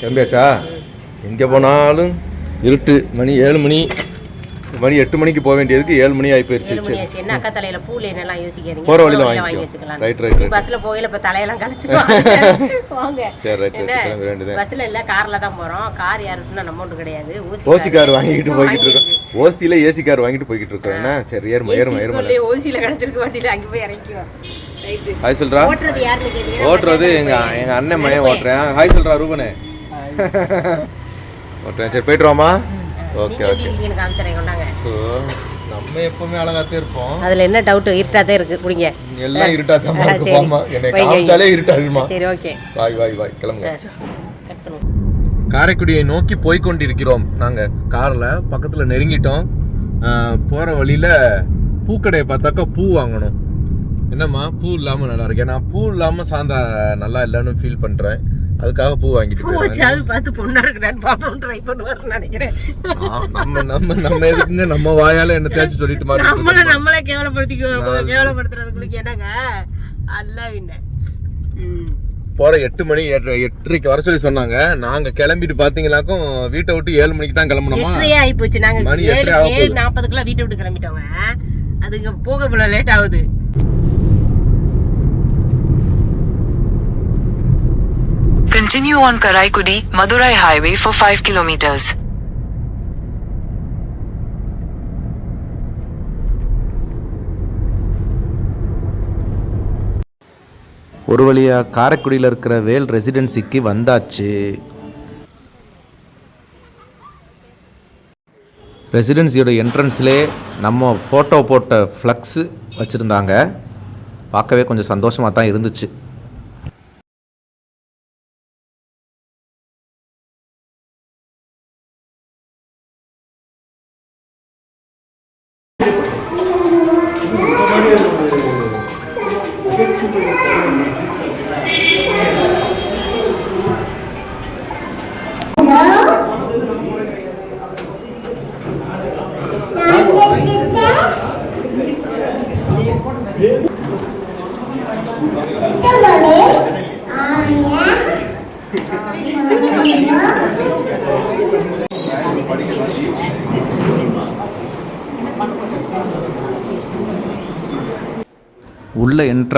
கிளம்பியாச்சா? எங்கே போனாலும் இருட்டு மணி ஏழு மணி மணி எட்டு மணிக்கு போக வேண்டியதுக்கு ஏழு மணி ஆகி போயிடுச்சு என்ன அக்கா தலையில பூல என்னெல்லாம் யோசிக்காதீங்க? போற வழியில வாங்கி. வச்சுக்கலாம். Right, right. பஸ்ல போகையில இப்ப தலையெல்லாம் கழிச்சுக்குவாங்க வாங்க. சரி ரைட் ரைட் வேண்டியது பஸ்ல இல்ல கார்ல தான் போறோம். கார் யாருக்குன்னா நம்ம ஒன்றும் கிடையாது. ஓசி கார் வாங்கிட்டு போய்கிட்டு இருக்கோம். ஓசியில் ஏசி கார் வாங்கிட்டு போய்கிட்டு இருக்கோம். என்ன? சரி ஏறுமா ஏறுமா ஏறுமா. ஓசியில கிடைச்சிருக்க வண்டியில அங்க போய் இறங்கிக்குவோம் ரைட்டு ஹாய் சொல்றா. ஓட்டுறது எங்க எங்க அண்ணன் மயன் ஓட்டுறேன். ஹாய் சொல்றா ரூபனே. ஓட்டுறேன் சரி போயிட்டு வாமா ஓகே ஓகே. ஸோ நம்ம எப்பவுமே அழகாத்தே இருப்போம். அதுல என்ன டவுட் இருட்டாதே இருக்கு. குடிங்க. எல்லாம் இருட்டாத்தாமா ஆ, இருக்கு. போமா என்னை காமிச்சாலே இருட்டாதுமா சரி ஓகே. வாய் வாய் வாய். கிளம்புங்க. காரைக்குடியை நோக்கி போய் கொண்டிருக்கிறோம் நாங்கள் காரில் பக்கத்தில் நெருங்கிட்டோம். போகிற வழியில் பூக்கடையை பார்த்தாக்கா பூ வாங்கணும். என்னம்மா? பூ இல்லாமல் நல்லா இருக்கு நான் பூ இல்லாமல் சாந்தா நல்லா இல்லைன்னு ஃபீல் பண்ணுறேன் அதுக்காக பூ வாங்கிட்டு. பூச்சாவது பார்த்து பொண்ணா இருக்குதான்னு பாப்போம். ட்ரை பண்ணுவாருன்னு நினைக்கிறேன். நம்ம நம்ம நம்ம எதுக்குங்க? நம்ம வாயால என்னத்தையாச்சும் சொல்லிட்டு நம்மள மாதிரி நம்மளே கேவலப்படுத்திக்குவோம் கேவலப்படுத்துறதுக்குள்ள என்னங்க? அல்ல வின்ன போற எட்டு மணி எட்டு எட்டரைக்கு வர சொல்லி சொன்னாங்க. நாங்க கிளம்பிட்டு பாத்தீங்கன்னாக்கும் வீட்டை விட்டு ஏழு மணிக்கு தான் கிளம்பணுமா? ஆகி போச்சு நாங்க மணி எட்டரை ஏழு நாற்பதுக்குள்ள வீட்டை விட்டு கிளம்பிட்டோங்க. அதுக்கு போக இவ்வளவு லேட் ஆகுது. Continue on Karaikudi, Madurai Highway for 5 kilometers. ஒரு வழியாக காரைக்குடியில் இருக்கிற வேல் ரெசிடென்சிக்கு வந்தாச்சு. ரெசிடென்சியோட என்ட்ரன்ஸ்லே நம்ம ஃபோட்டோ போட்ட ஃப்ளக்ஸு வச்சுருந்தாங்க. பார்க்கவே கொஞ்சம் சந்தோஷமாக தான் இருந்துச்சு.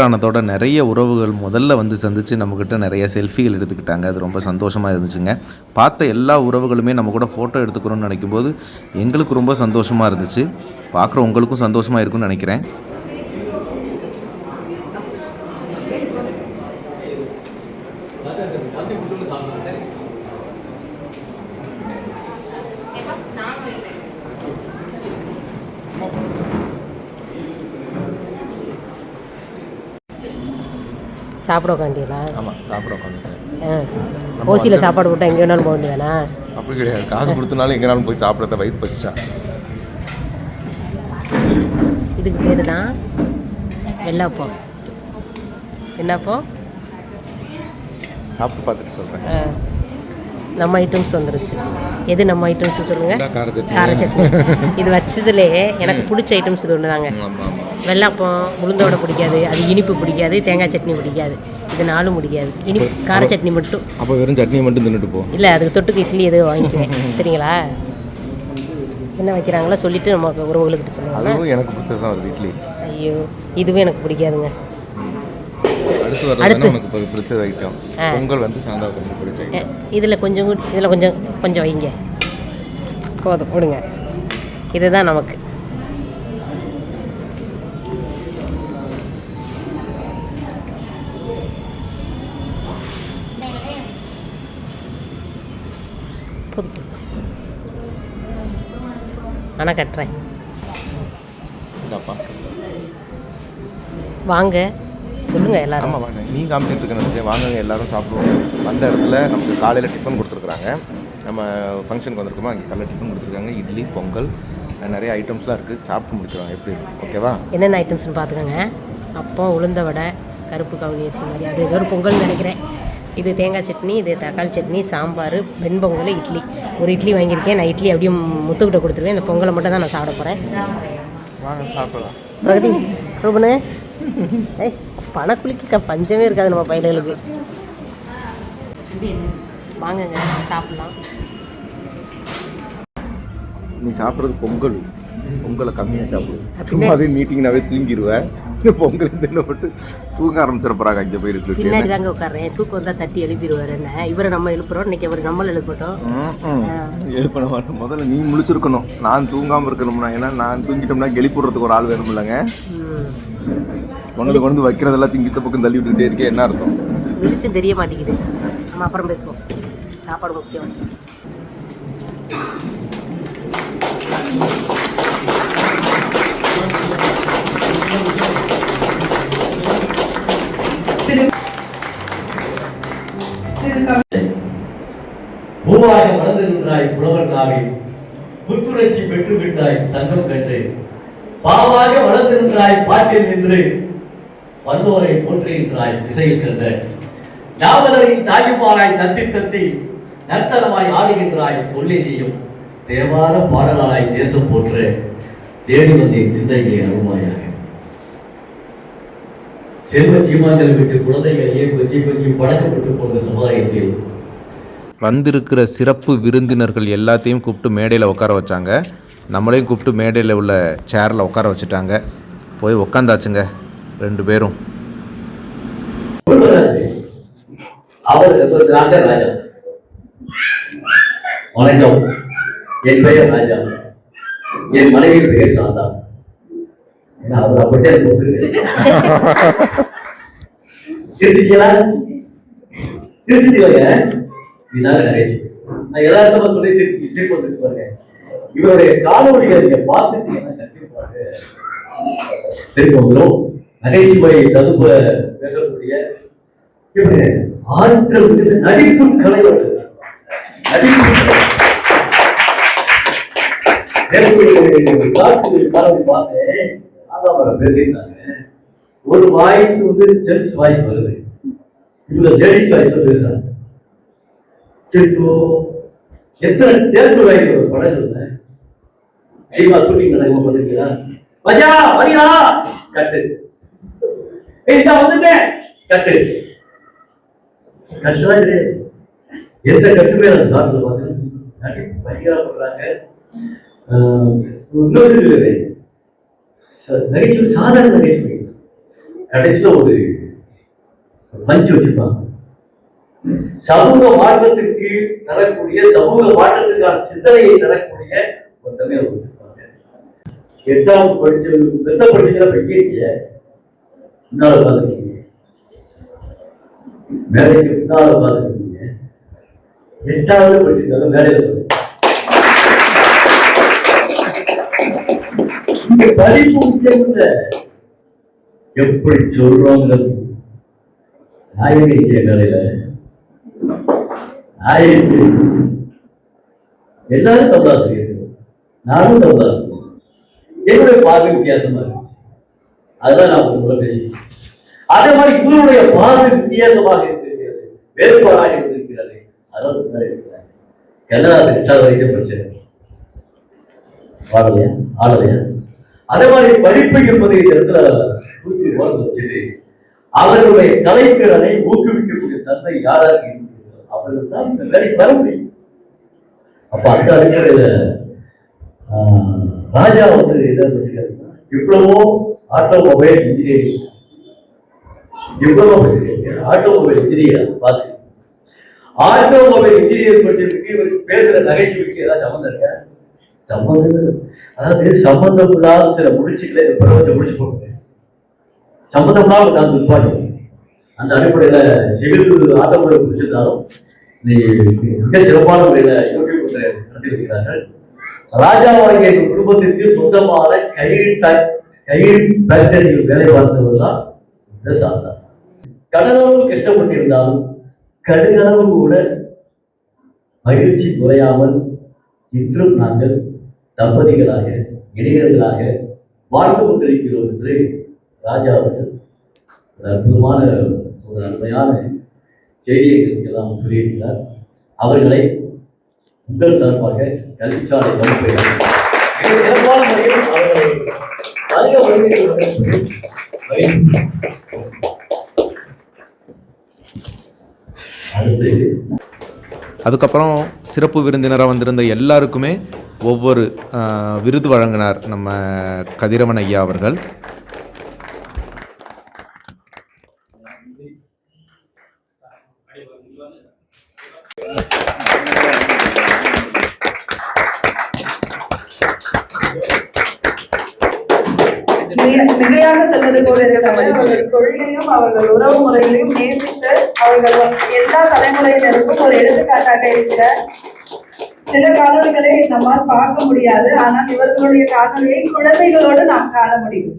ஆனதோட நிறைய உறவுகள் முதல்ல வந்து சந்தித்து நம்மக்கிட்ட நிறைய செல்ஃபிகள் எடுத்துக்கிட்டாங்க. அது ரொம்ப சந்தோஷமாக இருந்துச்சுங்க. பார்த்த எல்லா உறவுகளுமே நம்ம கூட ஃபோட்டோ எடுத்துக்கிறோம்னு நினைக்கும்போது எங்களுக்கு ரொம்ப சந்தோஷமாக இருந்துச்சு. பார்க்குற உங்களுக்கும் சந்தோஷமாக இருக்கும்னு நினைக்கிறேன். சாப்பிட உட்காந்தீங்களா ஆமாம் சாப்பிட உட்காந்துட்டேன் ஓசியில் சாப்பாடு போட்டால் எங்கே வேணாலும் போக வேண்டியதானா அப்படி கிடையாது. காசு கொடுத்தனாலும் எங்கேனாலும் போய் சாப்பிட்றத வயிற்று பசிச்சா. இதுக்கு பேர் தான் வெள்ளாப்பம் என்னப்பம் சாப்பிட்டு பார்த்துட்டு சொல்கிறேன். நம்ம ஐட்டம்ஸ் வந்துருச்சு. எது நம்ம ஐட்டம்ஸ் சொல்லுங்க? கார சட்னி சட்னி. இது வச்சதுலே எனக்கு பிடிச்ச ஐட்டம்ஸ் இது ஒன்று தாங்க வெள்ளாப்பம் உளுந்தோட பிடிக்காது அது இனிப்பு பிடிக்காது தேங்காய் சட்னி பிடிக்காது. இது நாலும் பிடிக்காது. இனிப்பு கார சட்னி மட்டும். அப்போ வெறும் சட்னியை மட்டும் தின்னுட்டு போ. இல்லை அதுக்கு தொட்டுக்கு இட்லி எதுவும் வாங்கிக்குவேன். சரிங்களா? என்ன வைக்கிறாங்களோ சொல்லிட்டு நம்ம உறவுகளுக்கிட்ட சொல்லுவாங்க எனக்கு பிடிச்சது தான் வருது இட்லி. ஐயோ இதுவும் எனக்கு பிடிக்காதுங்க. அடுத்து வர்றது உனக்கு பிடிச்ச ஐட்டம் பொங்கல் வந்து சாந்தாவுக்கு ரொம்ப பிடிச்ச இதில் கொஞ்சம் இதில் கொஞ்சம் கொஞ்சம் வைங்க. போதும் விடுங்க. இதுதான் நமக்கு. போதும் ஆனால் கட்டுறேன். வாங்க. சொல்லுங்க எல்லாரும். ஆமாம் வாங்க. நீ காமிச்சிட்டு இருக்க வாங்க எல்லாரும் சாப்பிடுவோம். வந்த இடத்துல நமக்கு காலையில் டிஃபன் கொடுத்துருக்குறாங்க. நம்ம ஃபங்க்ஷனுக்கு வந்திருக்கோமா? அங்கே காலையில் டிஃபன் கொடுத்துருக்காங்க. இட்லி பொங்கல் நிறைய ஐட்டம்ஸ்லாம் இருக்குது சாப்பிட்டு முடிச்சிருவாங்க எப்படி ஓகேவா என்னென்ன ஐட்டம்ஸ்னு பார்த்துக்கோங்க. அப்பம் உளுந்த வடை கருப்பு கவுனி மாதிரி. அது ஏதோ ஒரு பொங்கல்னு நினைக்கிறேன். இது தேங்காய் சட்னி இது தக்காளி சட்னி சாம்பார் வெண்பொங்கல் இட்லி. ஒரு இட்லி வாங்கியிருக்கேன். நான் இட்லி அப்படியே முத்துக்கிட்ட கொடுத்துருவேன். இந்த பொங்கலை மட்டும் தான் நான் சாப்பிட போகிறேன் வாங்க சாப்பிடலாம். பிரகதி ரூபனு? பணக்குழிக்கு பஞ்சமே இருக்காது நம்ம பையல்களுக்கு. வாங்குங்க சாப்பிட்லாம். நீ சாப்பிட்றது பொங்கல். பொங்கலை கம்மியாக சாப்பிடு. அப்படின்னா- சும்மாவே மீட்டிங்னாவே தூங்கிடுவேன் பொங்கல் என்ன போட்டு தூங்க ஆரம்பிச்சிட போறாங்க அங்கே போய் பின்னாடி இருக்கு தாங்க உட்கார்றேன். தூக்கம் வந்தால் தட்டி எழுப்பிடுவார் என்ன? இவரை நம்ம எழுப்புறோம். இன்னைக்கு அவர் நம்மள எழுப்பட்டோம். எழுப்ப மாட்டேன் முதல்ல நீ முழிச்சிருக்கணும். நான் தூங்காம இருக்கணும்னா ஏன்னா நான் தூங்கிட்டோம்னா கெளிப்புடுறதுக்கு ஒரு ஆள் வேணும் இல்லைங்க. கொண்டு கொண்டு வந்து வைக்கிறதெல்லாம் திங்கித்த பக்கம் தள்ளி விட்டுட்டே இருக்கே என்ன அர்த்தம்? வெளிச்சம் தெரிய மாட்டேங்குது. நம்ம அப்புறம் பேசுவோம். சாப்பாடு முக்கியம். பூவாக வளர்ந்து புலவர் நாவில் புத்துணர்ச்சி பெற்று விட்டாய் சங்கம் கண்டு. பாவாக வளர்ந்து பாட்டில் நின்று வந்தோரை போற்றுகின்றாய் இசையில் கண்ட. யாவலரின் தாயுமாராய் தத்தி தத்தி நர்த்தனமாய் ஆடுகின்றாய் சொல்லி நீயும் தேவார பாடலாய் தேசம் போற்று. தேடி வந்தேன் சிந்தைகளை அருமாயாய். செல்வ சீமான்கள் விட்டு குழந்தைகளையே கொஞ்சி கொஞ்சி பழக்கப்பட்டு போன சமுதாயத்தில். வந்திருக்கிற சிறப்பு விருந்தினர்கள் எல்லாத்தையும் கூப்பிட்டு மேடையில் உட்கார வச்சாங்க. நம்மளையும் கூப்பிட்டு மேடையில் உள்ள சேரில் உட்கார வச்சுட்டாங்க. போய் உக்காந்தாச்சுங்க ரெண்டு பேரும். அவர் நாங்க ராஜா? வணக்கம். என் பெயர் ராஜா. என் மனைவி பெயர் சாந்தா. இவருடைய காணொலிகளை நீங்க பார்த்துட்டீங்கன்னா கண்டிப்பாக சிரிப்பு வந்துடும் நகைச்சுவை தகுப்ப பேசக்கூடிய இவரு ஆட்கள் வந்து நடிப்பு கலைவர். நடிப்பு கலை. நேற்று பார்த்தேன். அதான் அவரை பேசியிருந்தாங்க ஒரு வாய்ஸ் வந்து ஜென்ஸ் வாய்ஸ் வருது. இவங்க லேடிஸ் வாய்ஸ் பேசுறாங்க. இப்போ எத்தனை டேப்பு வாய்ப்பு ஒரு படம் இருந்தேன் சினிமா ஷூட்டிங் நடக்கும் பார்த்துருக்கீங்களா? மஜா வரியா கட்டு. ஏய் வந்துட்டேன் கட்டு. கட்டுதான் கிடையாது எந்த கட்டுமே அந்த சாப்பிட்டு பார்த்தேன் பயங்கரப்படுறாங்க இன்னொரு நகைச்சுவை சாதாரண நகைச்சுவை கடைசியில் ஒரு பஞ்சு வச்சிருப்பாங்க. சமூக மாற்றத்திற்கு தரக்கூடிய சமூக மாற்றத்துக்கான சிந்தனையை தரக்கூடிய ஒரு தமிழ் வச்சிருப்பாங்க. எட்டாவது படிச்சு எத்த படிச்சுக்கிற படிக்கிறீங்க முன்னால பார்த்துருக்கீங்க வேலைக்கு முன்னால பார்த்துருக்கீங்க எட்டாவது படிச்சிருக்காங்க வேலையில பார்த்துருக்கீங்க. இங்க படிப்பு முக்கியம் இல்ல எப்படி சொல்றோங்கிறது? நாயகி இங்கே வேலையில எல்லாரும் தமிழாசிரியர்கள் நானும் தமிழாசிரியர் என்னுடைய பார்வை வித்தியாசமா இருக்கு அதுதான் நான் உங்களை பேசுகிறேன் அதே மாதிரி குருவுடைய பார்வை வித்தியாசமாக இருந்திருக்கிறது வேறுபாடாக இருந்திருக்கிறது அதாவது முன்னாடி கிட்ட வரைக்கும் பிரச்சனை பாடலையா ஆடலையா? அதே மாதிரி படிப்பு என்பதை இந்த இடத்துல தூக்கி வச்சுட்டு அவர்களுடைய கலைத்திறனை ஊக்குவிக்கக்கூடிய தன்மை யாராக இருக்கிறதோ அவர்கள் தான் இந்த வேலை வர முடியும். அப்ப அந்த அடிப்படையில ராஜா வந்து என்ன படிச்சிருக்காருன்னா இவ்வளவோ automobile engineering diploma automobile engineer பார்த்து ஆட்டோமொபைல் இன்ஜினியர் படிச்சிருக்கு இவர் பேசுற நகைச்சுவைக்கு ஏதாவது சம்மந்தம் இருக்கா? சம்மந்தம் அதாவது சம்பந்தம் சில முடிச்சுகளை இந்த பிரபஞ்சம் முடிச்சு போடுங்க சம்பந்தம் இல்லாம நான் துப்பாக்கி அந்த அடிப்படையில செவிலுக்கு ஆட்டோமொபைல் முடிச்சிருந்தாலும் நீ மிக சிறப்பான முறையில யூடியூப் நடத்தியிருக்கிறார்கள் ராஜா வருகிறார்கள். குடும்பத்திற்கு சொந்தமான கயிறு கயிறு வேலை பார்த்தவர் தான் இந்த சாந்தா கடலளவு கஷ்டப்பட்டிருந்தாலும் கடுகளவு கூட மகிழ்ச்சி குறையாமல் இன்றும் நாங்கள் தம்பதிகளாக இளைஞர்களாக வாழ்ந்து கொண்டிருக்கிறோம் என்று ராஜா அவர்கள் ஒரு அற்புதமான ஒரு அருமையான செய்தியை எல்லாம் சொல்லியிருக்கிறார் அவர்களை உங்கள் சார்பாக கல்விச்சாலை வகுப்பை சிறப்பான முறையில் அவர்களை வருக வருகை அடுத்து அதுக்கப்புறம் சிறப்பு விருந்தினராக வந்திருந்த எல்லாருக்குமே ஒவ்வொரு விருது வழங்கினார் நம்ம கதிரவன் ஐயா அவர்கள். மிகையாக சொல்வது போல தொழிலையும் அவர்கள் உறவு முறைகளையும் நேசித்து அவர்கள் எல்லா தலைமுறையினருக்கும் ஒரு எடுத்துக்காட்டாக இருக்கிற சில காணொளிகளை நம்மால் பார்க்க முடியாது. ஆனால் இவர்களுடைய காணொளியை குழந்தைகளோடு நாம் காண முடியும்.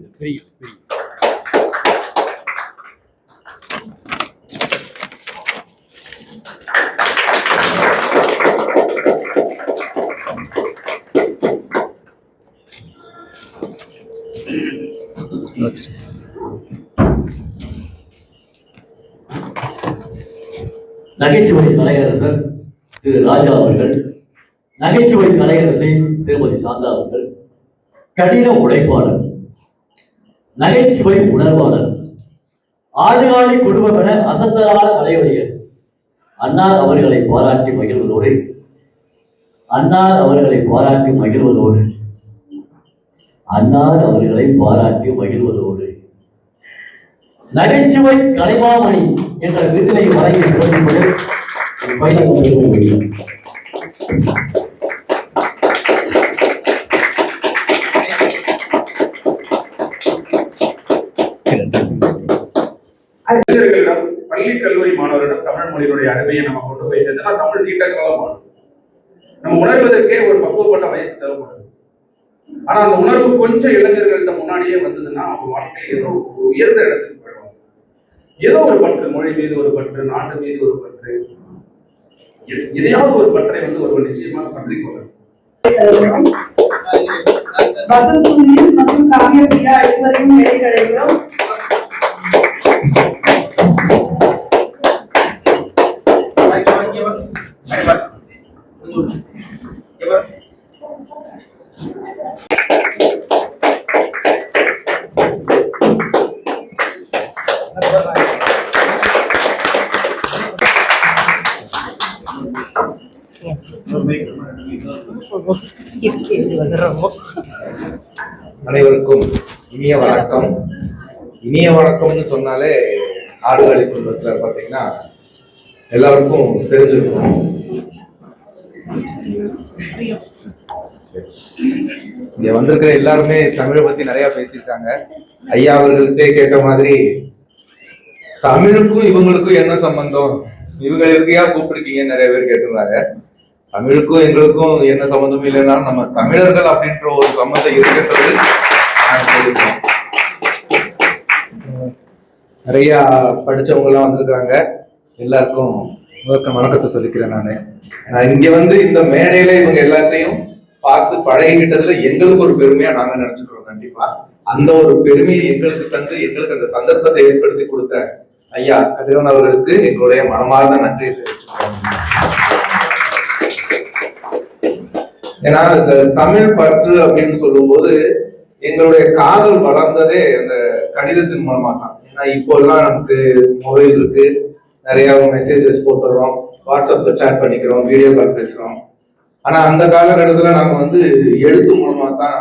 நகைச்சுவை கலையரசர் திரு ராஜா அவர்கள் நகைச்சுவை கலையரசி திருமதி சாந்தா அவர்கள் கடின உழைப்பாளர் நகைச்சுவை உணர்வாளர் ஆடுகாலி குடும்பம் என அசத்தலான கலைவழியர் அன்னார் அவர்களை பாராட்டி மகிழ்வதோடு அன்னார் அவர்களை பாராட்டி மகிழ்வதோடு அன்னார் அவர்களை பாராட்டி மகிழ்வதோடு. நகைச்சுவை கலைமாமணி என்ற விருதினை வழங்கி சிறப்பிப்பது என் பள்ளி கல்லூரி மாணவரிடம் தமிழ் மொழியினுடைய அருமையை நம்ம கொண்டு போய் சேர்த்தோம்னா தமிழ் நீண்ட காலம் நம்ம உணர்வதற்கே ஒரு பக்குவப்பட்ட வயசு தேவைப்படுது ஆனா அந்த உணர்வு கொஞ்சம் இளைஞர்கள்ட்ட முன்னாடியே வந்ததுன்னா அவங்க வாழ்க்கையில் ஏதோ ஒரு உயர்ந்த இடத்துக்கு ஏதோ ஒரு பற்று மொழி மீது ஒரு பற்று நாட்டு மீது ஒரு பற்று. எதையாவது ஒரு பற்றை வந்து ஒருவர் நிச்சயமாக பற்றி கொள்ளணும் வசந்த் சுனில் மற்றும் காவிய பிரியா இருவரையும் மேடை அனைவருக்கும் இனிய வணக்கம். இனிய வணக்கம்னு சொன்னாலே ஆடுகாடி குடும்பத்தில் பார்த்தீங்கன்னா எல்லாருக்கும் தெரிஞ்சிருக்கும். இங்க வந்திருக்கிற எல்லாருமே தமிழை பத்தி நிறைய பேசியிருக்காங்க. ஐயா அவர்கள்ட்டே கேட்ட மாதிரி தமிழுக்கும் இவங்களுக்கும் என்ன சம்பந்தம்? இவங்க எதுக்கையா கூப்பிட்டுருக்கீங்கன்னு நிறைய பேர் கேட்டிருந்தாங்க. தமிழுக்கும் எங்களுக்கும் என்ன சம்மந்தம் இல்லைனாலும் நம்ம தமிழர்கள் அப்படின்ற ஒரு சம்மந்தம் இருக்கின்றது நிறைய படிச்சவங்க எல்லாம் வந்திருக்காங்க. எல்லாருக்கும் முதற்க வணக்கத்தை சொல்லிக்கிறேன் நான். இங்க வந்து இந்த மேடையில இவங்க எல்லாத்தையும் பார்த்து பழகிக்கிட்டதுல எங்களுக்கு ஒரு பெருமையா நாங்க நினைச்சுக்கிறோம் கண்டிப்பா. அந்த ஒரு பெருமையை எங்களுக்கு தந்து எங்களுக்கு அந்த சந்தர்ப்பத்தை ஏற்படுத்தி கொடுத்த ஐயா கதிரவன் அவர்களுக்கு எங்களுடைய மனமார்ந்த நன்றியை தெரிவிச்சுக்கிறோம் ஏன்னா இந்த தமிழ் பற்று அப்படின்னு சொல்லும்போது எங்களுடைய காதல் வளர்ந்ததே அந்த கடிதத்தின் மூலமா தான் ஏன்னா இப்போ எல்லாம் நமக்கு மொபைல் இருக்கு. நிறைய மெசேஜஸ் போட்டுடுறோம். வாட்ஸ்அப்ல சேட் பண்ணிக்கிறோம். வீடியோ கால் பேசுறோம். ஆனா அந்த காலகட்டத்துல நாங்க வந்து எழுத்து மூலமா தான்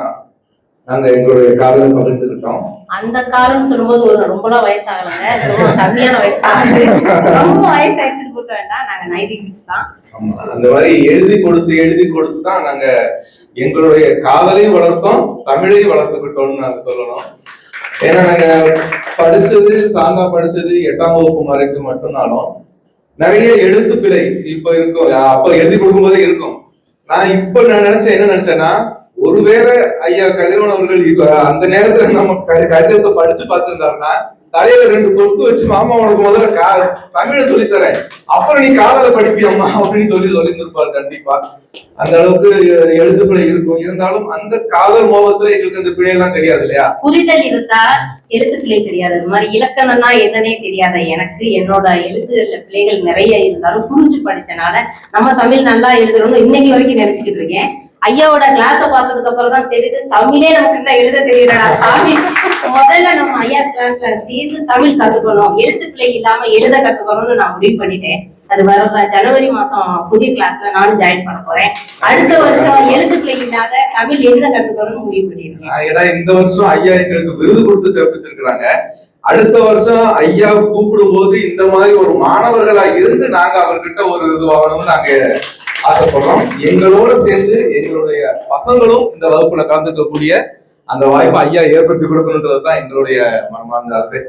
நாங்க எங்களுடைய காதலை பகிர்ந்துக்கிட்டோம். அந்த காலம்னு சொல்லும்போது ஒரு ரொம்பலாம் வயசாகலைங்க. ரொம்ப கம்மியான வயசு தான் ரொம்ப வயசாயிடுச்சுன்னு கொடுக்க வேண்டாம். நாங்க நைன்டி கிட்ஸ் தான். ஆமா, அந்த மாதிரி எழுதி கொடுத்து எழுதி கொடுத்து தான் நாங்க எங்களுடைய காதலையும் வளர்த்தோம் தமிழையும் வளர்த்துக்கிட்டோம்னு நாங்க சொல்லணும். ஏன்னா நாங்க படிச்சது சாந்தா படிச்சது எட்டாம் வகுப்பு வரைக்கும் மட்டும்னாலும் நிறைய எழுத்து பிழை இப்ப இருக்கும். அப்ப எழுதி கொடுக்கும்போதே இருக்கும். நான் இப்ப நான் நினைச்சேன் என்ன நினைச்சேன்னா ஒருவேளை ஐயா கதிரவன் அவர்கள் அந்த நேரத்துல நம்ம கடிதத்தை படிச்சு பார்த்திருந்தாருன்னா தலையில ரெண்டு கொத்து வச்சு மாமா உனக்கு முதல்ல கா தமிழை சொல்லித் தரேன் அப்புறம் நீ காதல படிப்பியம்மா அப்படின்னு சொல்லி சொல்லியிருந்திருப்பாரு கண்டிப்பா. அந்த அளவுக்கு எழுத்துப்பிழை இருக்கும். இருந்தாலும் அந்த காதல் மோகத்துல எங்களுக்கு அந்த பிழையெல்லாம் தெரியாது இல்லையா? புரிதல் இருந்தா எழுத்துக்களே தெரியாது. அது மாதிரி இலக்கணம்னா என்னன்னே தெரியாத. எனக்கு என்னோட எழுத்துல பிள்ளைகள் நிறைய இருந்தாலும் புரிஞ்சு படிச்சனால நம்ம தமிழ் நல்லா எழுதுறோம்னு இன்னைக்கு வரைக்கும் நினைச்சுக்கிட்டு இருக்கேன். ஐயாவோட கிளாஸ பார்த்ததுக்கு அப்புறம் தான் தெரியுது தமிழே நமக்கு என்ன எழுத தெரியலடா சாமி. முதல்ல நம்ம ஐயா கிளாஸ்ல சேர்ந்து தமிழ் கத்துக்கணும் எழுத்து பிள்ளை இல்லாம எழுத கத்துக்கணும்னு நான் முடிவு பண்ணிட்டேன். அது வர ஜனவரி மாசம் புதிய கிளாஸ்ல நானும் ஜாயின் பண்ண போறேன். அடுத்த வருஷம் எழுத்து பிள்ளை இல்லாத தமிழ் எழுத கத்துக்கணும்னு முடிவு பண்ணிருக்கேன். ஏன்னா இந்த வருஷம் ஐயா எங்களுக்கு விருது கொடுத்து சிறப்பிச்சிருக்கிறாங்க. அடுத்த வருஷம் ஐயா கூப்பிடும் போது இந்த மாதிரி ஒரு மாணவர்களா இருந்து நாங்க அவர்கிட்ட ஒரு இதுவாகணும்னு நாங்க ஆசைப்படுறோம். எங்களோட சேர்ந்து எங்களுடைய பசங்களும் இந்த வகுப்புல கலந்துக்கக்கூடிய அந்த வாய்ப்பை ஐயா ஏற்படுத்தி கொடுக்கணுன்றது தான் எங்களுடைய மனமார்ந்த ஆசை.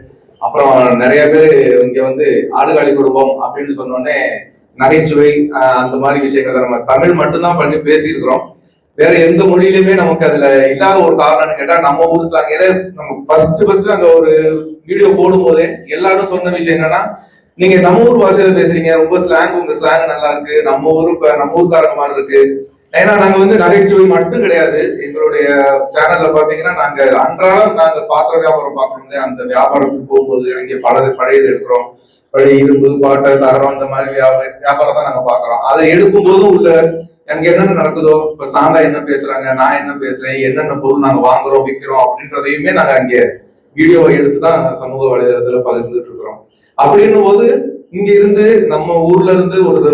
அப்புறம் நிறைய பேர் இங்க வந்து ஆடுகாலி குடும்பம் அப்படின்னு சொன்னோடனே நகைச்சுவை அந்த மாதிரி விஷயங்கள் நம்ம தமிழ் மட்டும்தான் பண்ணி பேசியிருக்கிறோம். வேற எந்த மொழியிலுமே நமக்கு அதுல இல்லாத ஒரு காரணம்னு கேட்டா நம்ம ஊர் ஸ்லாங்கில நம்ம ஃபர்ஸ்ட் ஃபர்ஸ்ட் அங்க ஒரு வீடியோ போடும் போதே எல்லாரும் சொன்ன விஷயம் என்னன்னா நீங்க நம்ம ஊர் பாஷையில பேசுறீங்க ரொம்ப ஸ்லாங் உங்க ஸ்லாங் நல்லா இருக்கு நம்ம ஊரு இப்ப நம்ம ஊர்க்காரங்க மாதிரி இருக்கு. ஏன்னா நாங்க வந்து நகைச்சுவை மட்டும் கிடையாது. எங்களுடைய சேனல்ல பாத்தீங்கன்னா நாங்க அன்றாடம் நாங்க பாத்திர வியாபாரம் பாக்குறோம் அந்த வியாபாரத்துக்கு போகும்போது அங்கே பழைய பழையது எடுக்கிறோம். பழைய இரும்பு பாட்டை தகரம் இந்த மாதிரி வியாபாரம் தான் நாங்க பாக்குறோம் அதை எடுக்கும் போதும் உள்ள எனக்கு என்னென்ன நடக்குதோ? இப்ப சாந்தா என்ன பேசுறாங்க நான் என்ன பேசுறேன் என்னென்ன பொருள் நாங்க வாங்குறோம் விற்கிறோம் அப்படின்றதையுமே நாங்க அங்கே வீடியோவை எடுத்து தான் சமூக வலைதளத்துல பகிர்ந்துட்டு இருக்கிறோம். அப்படின்னும் போது இங்க இருந்து நம்ம ஊர்ல இருந்து ஒரு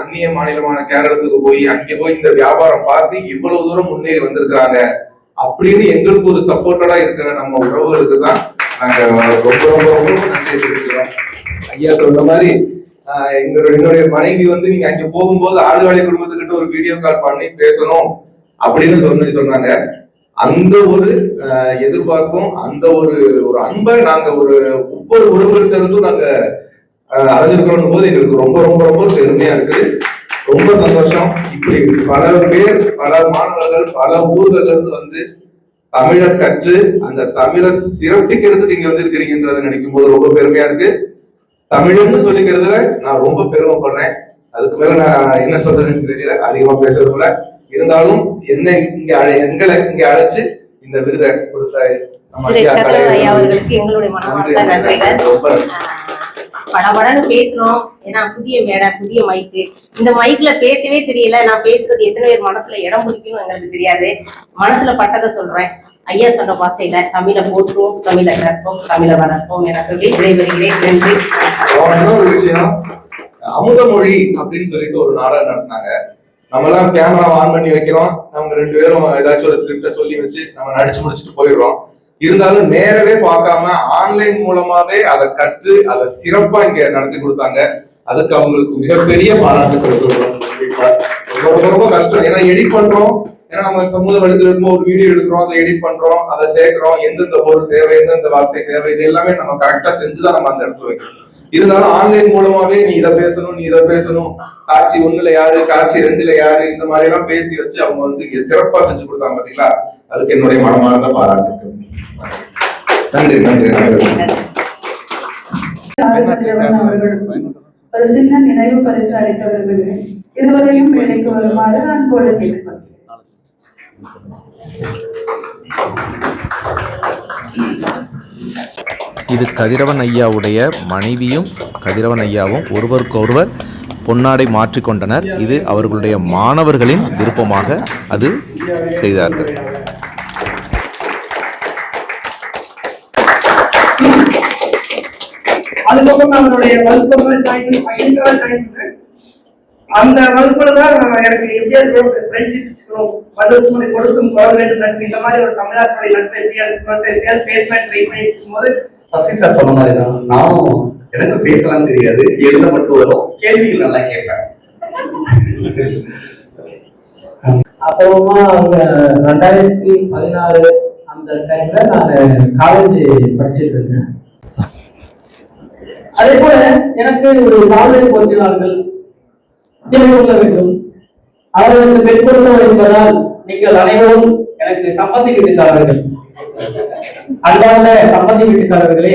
அந்நிய மாநிலமான கேரளத்துக்கு போய் அங்க போய் இந்த வியாபாரம் பார்த்து இவ்வளவு தூரம் முன்னேறி வந்திருக்கிறாங்க அப்படின்னு எங்களுக்கு ஒரு சப்போர்ட்டடா இருக்கிற நம்ம உறவுகளுக்கு தான் நாங்க ரொம்ப ரொம்ப ரொம்ப நன்றி தெரிவிக்கிறோம். ஐயா சொன்ன மாதிரி எங்களுடைய என்னுடைய மனைவி வந்து நீங்க அங்க போகும்போது ஆளுவாளி குடும்பத்துக்கிட்ட ஒரு வீடியோ கால் பண்ணி பேசணும் அப்படின்னு சொல்லி சொன்னாங்க. அந்த ஒரு எதிர்பார்ப்பும் அந்த ஒரு ஒரு அன்பை நாங்க ஒரு ஒவ்வொரு உறவுகிட்ட இருந்தும் நாங்க அறிஞ்சிருக்கிறோம் போது எங்களுக்கு ரொம்ப ரொம்ப ரொம்ப பெருமையா இருக்குது. ரொம்ப சந்தோஷம். இப்படி பல பேர் பல மாணவர்கள் பல ஊர்கள்ல இருந்து வந்து தமிழை கற்று அந்த தமிழை சிறப்பிக்கிறதுக்கு இங்க வந்து இருக்கிறீங்கன்றதை நினைக்கும் போது ரொம்ப பெருமையா இருக்கு. தமிழ்னு சொல்லிக்கிறதுல நான் ரொம்ப பெருமைப்படுறேன். அதுக்கு மேல நான் என்ன சொல்றதுன்னு தெரியல. அதிகமா பேசுறதுல இருந்தாலும் என்ன இங்க எங்களை இங்க அழைச்சு இந்த விருதை கொடுத்த அவர்களுக்கு எங்களுடைய மனமார்ந்த நன்றிகள். ரொம்ப படபடன்னு பேசணும். ஏன்னா புதிய மேடை புதிய மைக்கு இந்த மைக்ல பேசவே தெரியல. நான் பேசுறது எத்தனை பேர் மனசுல இடம் பிடிக்கும் எங்களுக்கு தெரியாது. மனசுல பட்டதை சொல்றேன். ஐயா சொன்ன பாசையில தமிழை போற்றுவோம் தமிழை கற்போம் தமிழை வளர்ப்போம் என சொல்லி விடைபெறுகிறேன். நன்றி. அப்புறம் இன்னொரு விஷயம் அமுதமொழி அப்படின்னு சொல்லிட்டு ஒரு நாடகம் நடத்தினாங்க. நம்ம எல்லாம் கேமரா ஆன் பண்ணி வைக்கிறோம். நம்ம ரெண்டு பேரும் ஏதாச்சும் ஒரு ஸ்கிரிப்ட சொல்லி வச்சு நம்ம நடிச்சு முடிச்சுட்டு போயிடுறோம். இருந்தாலும் நேரவே பார்க்காம ஆன்லைன் மூலமாவே அதை கற்று அதை சிறப்பா இங்க நடத்தி கொடுத்தாங்க. அதுக்கு அவங்களுக்கு மிகப்பெரிய பாராட்டுக்கள் சொல்றோம் ரொம்ப ரொம்ப கஷ்டம். ஏன்னா எடிட் பண்றோம். ஏன்னா நம்ம சமூக வலைதளத்துல ஒரு வீடியோ எடுக்கிறோம் அதை எடிட் பண்றோம் அதை சேர்க்கிறோம். எந்தெந்த பொருள் தேவை எந்தெந்த வார்த்தை தேவை இது எல்லாமே நம்ம கரெக்டா செஞ்சுதான் நம்ம அந்த இடத்துல வைக்கிறோம். இருந்தாலும் ஆன்லைன் மூலமாவே நீ இதை பேசணும் நீ இதை பேசணும். காட்சி ஒண்ணுல யாரு காட்சி ரெண்டுல யாரு இந்த மாதிரி எல்லாம் பேசி வச்சு அவங்க வந்து சிறப்பா செஞ்சு கொடுத்தாங்க பாத்தீங்களா? அதுக்கு என்னுடைய மனமார்ந்த பாராட்டு நன்றி நன்றி நன்றி. ஒரு சின்ன நினைவு பரிசு அளிக்க விரும்புகிறேன். இருவரையும் வேலைக்கு வருமாறு அன்போடு கேட்டுக்கொள்கிறேன். இது கதிரவன் ஐயாவுடைய மனைவியும் கதிரவன் ஐயாவும் ஒருவருக்கொருவர் பொன்னாடை மாற்றிக்கொண்டனர் இது அவர்களுடைய மாணவர்களின் விருப்பமாக அது செய்தார்கள். அதுக்கப்புறம் நம்மளுடைய வகுப்புகள் ஜாயின் அந்த வகுப்புல தான் எனக்கு எப்படியாவது ஃப்ரெண்ட்ஷிப் வச்சுக்கணும் பல வருஷம் முன்னாடி கொடுக்கும் குழந்தை நட்பு இந்த மாதிரி ஒரு தமிழாசுடைய நட்பு எப்படியா எப்படியாவது பேசலாம் ட்ரை பண்ணிட்டு இருக்கும்போது சசி சார் சொன்ன மாதிரி தான் நானும் எனக்கு பேசலாம் தெரியாது. எழுத மட்டும் வரும். கேள்விகள் நல்லா கேட்பேன். அப்புறமா அவங்க ரெண்டாயிரத்தி பதினாறு அந்த டைம்ல நான் காலேஜ் படிச்சிட்டு இருக்கேன் அதே போல எனக்கு ஒரு சாதனை போற்றினார்கள் கொள்ள வேண்டும். அவர்களுக்கு பெண் கொடுத்தவர் என்பதால் நீங்கள் அனைவரும் எனக்கு சம்பந்தி அன்பார்ந்த சம்பந்தி வீட்டுக்காரர்களே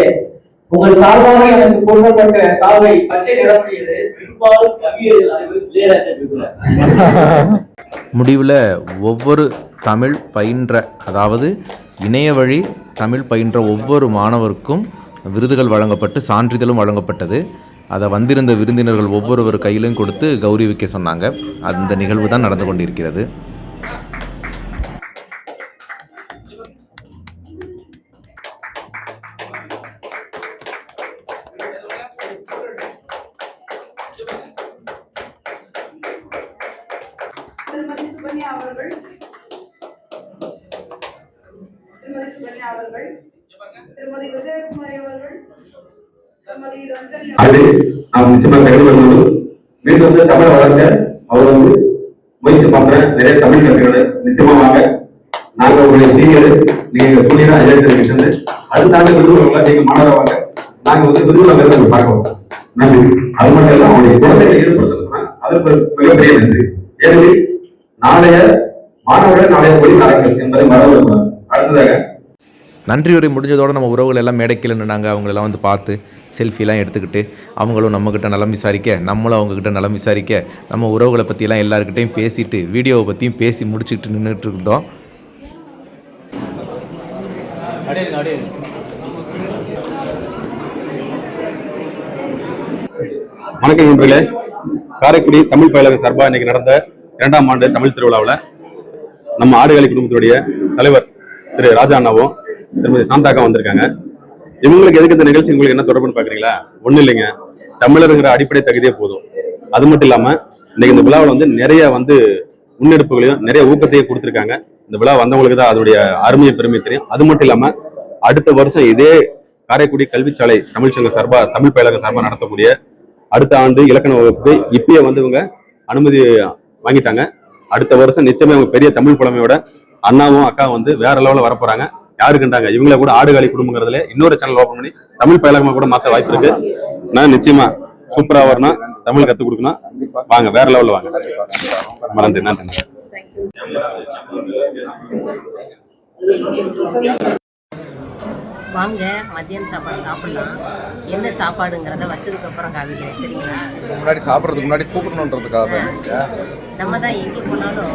உங்கள் சார்பாக எனக்கு கொடுக்கப்பட்ட சாவை பச்சை நிறமுடையது பெரும்பாலும் கவியர்கள் அனைவரும் முடிவில் ஒவ்வொரு தமிழ் பயின்ற அதாவது இணைய வழி தமிழ் பயின்ற ஒவ்வொரு மாணவருக்கும் விருதுகள் வழங்கப்பட்டு சான்றிதழும் வழங்கப்பட்டது. அதை வந்திருந்த விருந்தினர்கள் ஒவ்வொருவர் கையிலும் கொடுத்து கௌரவிக்க சொன்னாங்க. அந்த நிகழ்வு தான் நடந்து கொண்டிருக்கிறது. நிச்சயமா கைது பண்ணணும் மீண்டும் வந்து தமிழை வளர்க்க அவர் வந்து முயற்சி பண்ற நிறைய தமிழ் கல்வியோட நிச்சயமா வாங்க நாங்க உங்களுடைய சீனியர் நீங்க புதினா எலக்ட்ரிகேஷன் அடுத்த ஆண்டு விருதுகளை நீங்க மாணவராக வாங்க நாங்க வந்து விருதுகளை நாங்க பார்க்க நன்றி. அது மட்டும் இல்ல அவங்களுடைய குழந்தைகளை ஈடுபடுத்தணும்னா அது மிகப்பெரிய நன்றி. ஏனெனில் நாளைய மாணவர்கள் நாளைய ஒளிநாளங்கள் என்பதை மறந்து அடுத்ததாக நன்றி உரை முடிஞ்சதோடு நம்ம உறவுகள் எல்லாம் மேடைக்கில் நின்னாங்க அவங்களெல்லாம் வந்து பார்த்து செல்ஃபிலாம் எடுத்துக்கிட்டு அவங்களும் நம்மக்கிட்ட நலம் விசாரிக்க நம்மளும் அவங்கக்கிட்ட நலம் விசாரிக்க நம்ம உறவுகளை பற்றிலாம் எல்லாருக்கிட்டையும் பேசிட்டு வீடியோவை பற்றியும் பேசி முடிச்சுக்கிட்டு நின்றுட்டு இருந்தோம். வணக்கம் நண்பர்களே. காரைக்குடி தமிழ் பயிலகம் சார்பாக இன்னைக்கு நடந்த இரண்டாம் ஆண்டு தமிழ் திருவிழாவில் நம்ம ஆடுகளி குடும்பத்துடைய தலைவர் திரு ராஜா அண்ணாவும் திருமதி சாந்தாக்கா வந்திருக்காங்க. இவங்களுக்கு எதுக்கு இந்த நிகழ்ச்சி உங்களுக்கு என்ன தொடர்புன்னு பாக்குறீங்களா ஒண்ணும் இல்லைங்க. தமிழருங்கிற அடிப்படை தகுதியே போதும். அது மட்டும் இல்லாம இன்னைக்கு இந்த விழாவில் வந்து நிறைய வந்து முன்னெடுப்புகளையும் நிறைய ஊக்கத்தையும் கொடுத்துருக்காங்க. இந்த விழா வந்தவங்களுக்கு தான் அதனுடைய அருமையை பெருமை தெரியும். அது மட்டும் இல்லாம அடுத்த வருஷம் இதே காரைக்குடி கல்விச்சாலை தமிழ்ச்சங்க சார்பா தமிழ் பயிலகம் சார்பா நடத்தக்கூடிய அடுத்த ஆண்டு இலக்கண வகுப்பு இப்பயே வந்து இவங்க அனுமதி வாங்கிட்டாங்க. அடுத்த வருஷம் நிச்சயமே அவங்க பெரிய தமிழ் புலமையோட அண்ணாவும் அக்காவும் வந்து வேற லெவலில் வரப்போறாங்க. யாரு கண்டாங்க? இவங்கள கூட ஆடுகாலி குடும்பங்கிறதுல இன்னொரு சேனல் ஓப்பன் பண்ணி தமிழ் பயிலகமா கூட மாத்த வாய்ப்பு இருக்கு. நான் நிச்சயமா சூப்பரா வரணும் தமிழ் கத்து கொடுக்கணும் வாங்க வேற லெவல்ல வாங்க. மறந்து நன்றி வாங்க மத்தியானம் சாப்பாடு சாப்பிடலாம். என்ன சாப்பாடுங்கிறத வச்சதுக்கப்புறம் காவிக்கிறேன் சரிங்களா? முன்னாடி சாப்பிட்றதுக்கு முன்னாடி கூப்பிடணுன்றதுக்காக நம்ம தான் எங்கே போனாலும்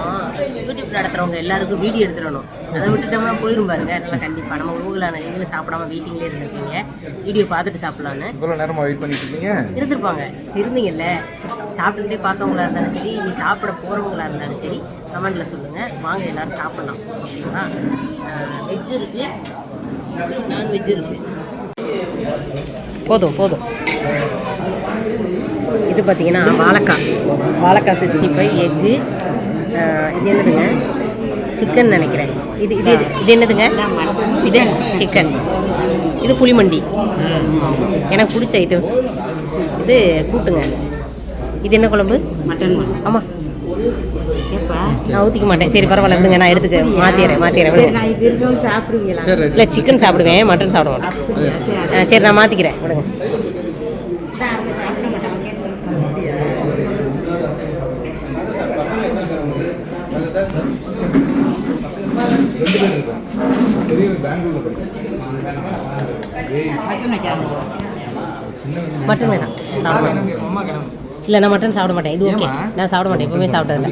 யூடியூப் நடத்துகிறவங்க எல்லாருக்கும் வீடியோ எடுத்துடணும். அதை விட்டுட்டோம்னா போயிரும் பாருங்க அதனால கண்டிப்பாக நம்ம ஊர்களான நீங்களும் சாப்பிடாம வீட்டிங்களே இருந்திருக்கீங்க. வீடியோ பார்த்துட்டு சாப்பிடலான்னு இவ்வளோ நேரமா வெயிட் பண்ணிட்டு இருக்கீங்க? இருந்திருப்பாங்க. இருந்தீங்கல்ல. சாப்பிட்டுக்கிட்டே பார்த்தவங்களா இருந்தாலும் சரி நீ சாப்பிட போகிறவங்களா இருந்தாலும் சரி கமெண்ட்டில் சொல்லுங்கள் வாங்க எல்லாரும் சாப்பிட்லாம். ஓகேங்களா வெஜ் இருக்குது நான்வெஜ் இருக்குது போதும் போதும். இது பார்த்தீங்கன்னா வாழைக்காய். வாழைக்காய் சிக்ஸ்டி ஃபைவ் எக்கு இது என்னதுங்க? சிக்கன் நினைக்கிறேன். இது இது இது என்னதுங்க? இது சிக்கன் இது புளிமண்டி. எனக்கு பிடிச்ச ஐட்டம்ஸ் இது கூட்டுங்க. இது என்ன குழம்பு? மட்டன் ஆமாம் நான் ஊற்றிக்க மாட்டேன். சரி பரவாயில்ல இருந்துங்க நான் எடுத்துக்க. மாற்றிடுறேன் மாற்றிடுறேன் இல்லை சிக்கன் சாப்பிடுவேன் மட்டன் சாப்பிட மாட்டேன் ஆ, சரி நான் மாற்றிக்கிறேன் விடுங்க. மட்டன் வேணாம். இல்லை நான் மட்டன் சாப்பிட மாட்டேன். இது ஓகே நான் சாப்பிட மாட்டேன். எப்பவுமே சாப்பிட்டதில்ல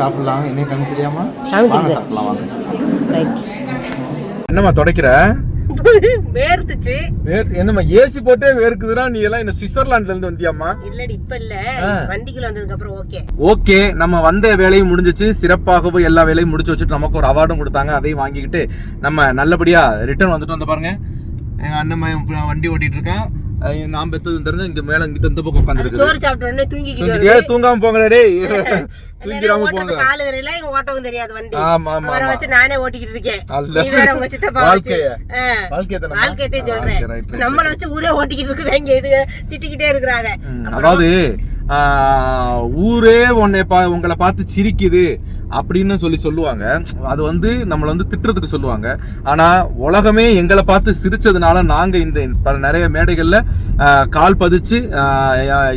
சாப்பிடலாம். என்ன கணக்கு தெரியாம காமிச்சிருக்கேன் சாப்பிடலாம் வாங்க. ரைட் என்னம்மா துடைக்கிற? வேர்த்துச்சு. வேர் என்னம்மா ஏசி போட்டே வேர்க்குதுன்னா நீ எல்லாம் என்ன சுவிட்சர்லாந்துல இருந்து வந்தியாம்மா? இல்லடி இப்ப இல்ல. வண்டிக்குள்ள வந்ததுக்கு அப்புறம் ஓகே. ஓகே நம்ம வந்த வேலையும் முடிஞ்சிச்சு. சிறப்பாகவும் எல்லா வேலையும் முடிச்சு வச்சுட்டு நமக்கு ஒரு அவார்டும் கொடுத்தாங்க. அதையும் வாங்கிக்கிட்டு நம்ம நல்லபடியா ரிட்டர்ன் வந்துட்டு வந்து பாருங்க. எங்க அண்ணன் வண்டி ஓட்டிட்டு இருக்கான். நான் பெத்தது தெரிஞ்சு இங்க மேல இங்கிட்ட இந்த பக்கம் உட்காந்துருக்கு சோறு சாப்பிட்ட உடனே தூங்கிக்கிட்டு. தூங்காம போங்கடா டேய். இல்லைன்னா தூங்கிடாம ஓட்டுறதுக்கு போங்க ஆளு தெரியல, இங்க ஓட்டவும் தெரியாது வண்டி ஆமா, ஆமா, அவரை ஆமா. வச்சு நானே ஓட்டிக்கிட்டு இருக்கேன் அல்ல. நீ வேற உங்க சித்தப்பா வச்சு வாழ்க்கைய. ஆ. வாழ்க்கைய தானம்மா? வாழ்க்கையத்தையும் ஆ, சொல்றேன் சரி, right, right, நம்மள வச்சு ஊரே ஓட்டிக்கிட்டு இருக்கிறாங்க இது திட்டிக்கிட்டே இருக்கிறாங்க ம், அப்புறம் அதாவது ஊரே உன்னை பா உங்களை பார்த்து சிரிக்குது அப்படின்னு சொல்லி சொல்லுவாங்க அது வந்து நம்மளை வந்து திட்டுறதுக்கு சொல்லுவாங்க ஆனா உலகமே எங்களை பார்த்து சிரிச்சதுனால நாங்க இந்த பல நிறைய மேடைகள்ல கால் பதிச்சு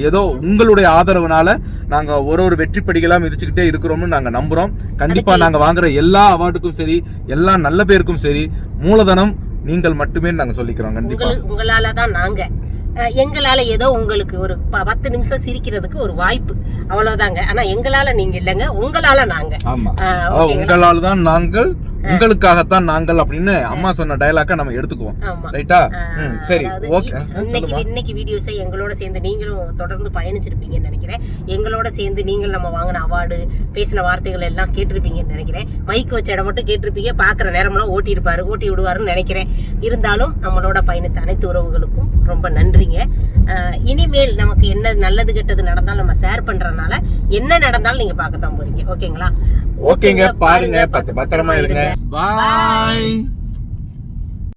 ஏதோ உங்களுடைய ஆதரவுனால நாங்க ஒரு ஒரு வெற்றி படிகளா மிதிச்சுக்கிட்டே இருக்கிறோம்னு நாங்க நம்புறோம். கண்டிப்பா அதுக்கு- நாங்க வாங்குற எல்லா அவார்டுக்கும் சரி எல்லா நல்ல பேருக்கும் சரி மூலதனம் நீங்கள் மட்டுமே நாங்க சொல்லிக்கிறோம் கண்டிப்பா. உங்களுக்கு உங்களால தான் நாங்க. அஹ், எங்களால ஏதோ உங்களுக்கு ஒரு ப- பத்து நிமிஷம் சிரிக்கிறதுக்கு ஒரு வாய்ப்பு. அவ்வளவுதாங்க. ஆனா எங்களால நீங்க இல்லைங்க உங்களால நாங்க. ஆமா. ஆ, அதாவது ஓகேங்களா? உங்களால் தான் நாங்கள் உங்களுக்காகத்தான் நாங்கள் அப்படின்னு அம்மா சொன்ன டயலாக்க நம்ம எடுத்துக்குவோம். ரைட்டா சரி. ஓகே இன்னைக்கு இன்னைக்கு வீடியோஸை எங்களோட சேர்ந்து நீங்களும் தொடர்ந்து பயணிச்சிருப்பீங்கன்னு நினைக்கிறேன். எங்களோட சேர்ந்து நீங்கள் நம்ம வாங்கின அவார்டு பேசின வார்த்தைகள் எல்லாம் கேட்டிருப்பீங்கன்னு நினைக்கிறேன். மைக் வச்ச இடம் மட்டும் கேட்டிருப்பீங்க. பார்க்குற நேரம்லாம் ஓட்டி இருப்பாரு ஓட்டி விடுவாருன்னு நினைக்கிறேன். இருந்தாலும் நம்மளோட பயணித்த அனைத்து உறவுகளுக்கும் ரொம்ப நன்றிங்க. இனிமேல் நமக்கு என்ன நல்லது கெட்டது நடந்தாலும் நம்ம ஷேர் பண்றதுனால என்ன நடந்தாலும் நீங்க பார்க்க தான் போறீங்க ஓகேங்களா ஓகேங்க பாருங்க. பத்து பத்திரமா இருங்க. பாய்